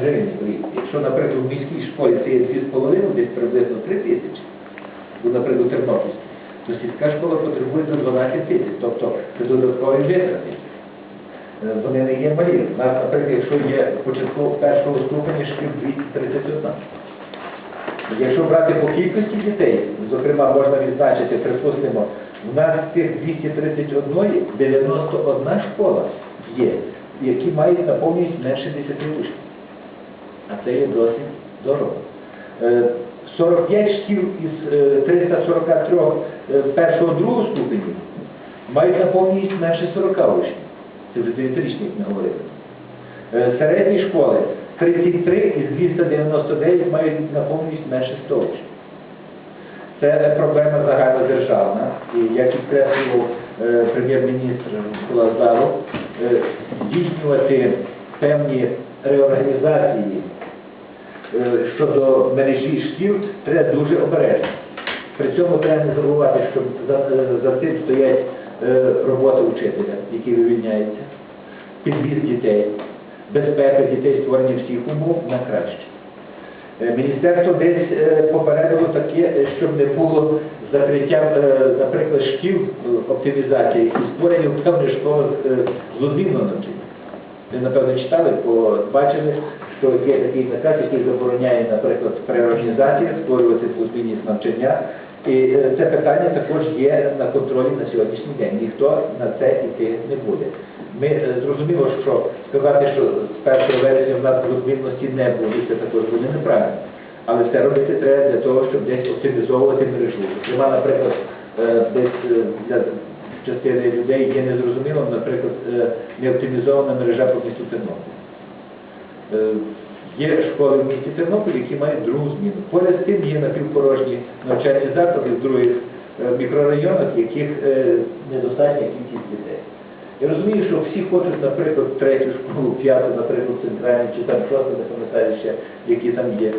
гривень в рік. Якщо, наприклад, в міській школі це є 2,5, десь приблизно 3 тисячі, ну, наприклад, Тернопільській, то сільська школа потребує до 12 тисяч, тобто це додаткові витрати. Е, Вони не є малі. У нас, наприклад, якщо є початково першого ступеня шкіл 231. Якщо брати по кількості дітей, зокрема можна відзначити, припустимо, у нас з тих 231 91 школа є, які мають наповнюють менше 10 учнів. А це є досить дорого. Е, 45 шкіл із е, 343 е, першого другого ступенів мають наповнюють менше 40 учнів. Це вже 9-річні, як ми говорили. Е, Середні школи 33 із 299 мають наповнюваність менше 100 учнів. Це проблема загальнодержавна. І як підкреслював е, прем'єр-міністр Микола Азаров, е, здійснювати певні реорганізації е, щодо мережі шкіл треба дуже обережно. При цьому треба не забувати, що за, е, за цим стоять е, робота учителя, який вивільняється, підвіз дітей, безпека дітей, створення всіх умов на краще. Міністерство десь попередило таке, щоб не було закриття, наприклад, шкіл оптимізації і створення певних школ е, з навчання. Ви, напевно, читали, бо бачили, що є такий наказ, який забороняє, наприклад, приорганізацію, створювати двозмінність навчання. І е, це питання також є на контролі на сьогоднішній день. Ніхто на це йти не буде. Ми е, зрозуміло, що сказати, що з 1 вересня в нас розмірності не буде, це також буде неправильно. Але це робити треба для того, щоб десь оптимізовувати мережу. Зокрема, наприклад, е, десь для частини людей є незрозумілим, наприклад, е, неоптимізована мережа по місту Тернопіль. Е, Є школи в місті Тернопіль, які мають другу зміну. Поряд з тим є напівпорожні навчальні заклади в других е, мікрорайонах, яких недостатня кількість дітей. Я розумію, що всі хочуть, наприклад, третю школу, п'яту, наприклад, центральну, чи там шосту, не пам'ятаю ще, які там є.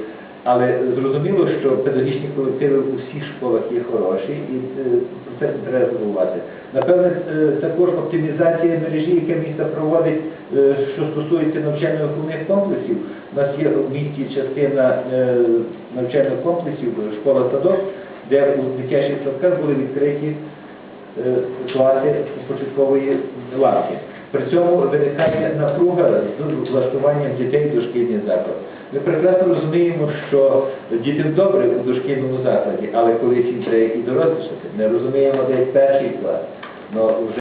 Але зрозуміло, що педагогічні колективи у всіх школах є хороші, і е, про це треба забувати. Напевне, е, також оптимізація мережі, яке місто проводить, е, що стосується навчально-виховних комплексів. У нас є в місті частина навчальних комплексів, школа-садок, де у дитячих садках були відкриті класи початкової лавки. При цьому виникає напруга з влаштуванням дітей в дошкільний заклад. Ми прекрасно розуміємо, що дітям добре у дошкільному закладі, але колись їм треба і дорослішати. Ми розуміємо, де перший клас. Но вже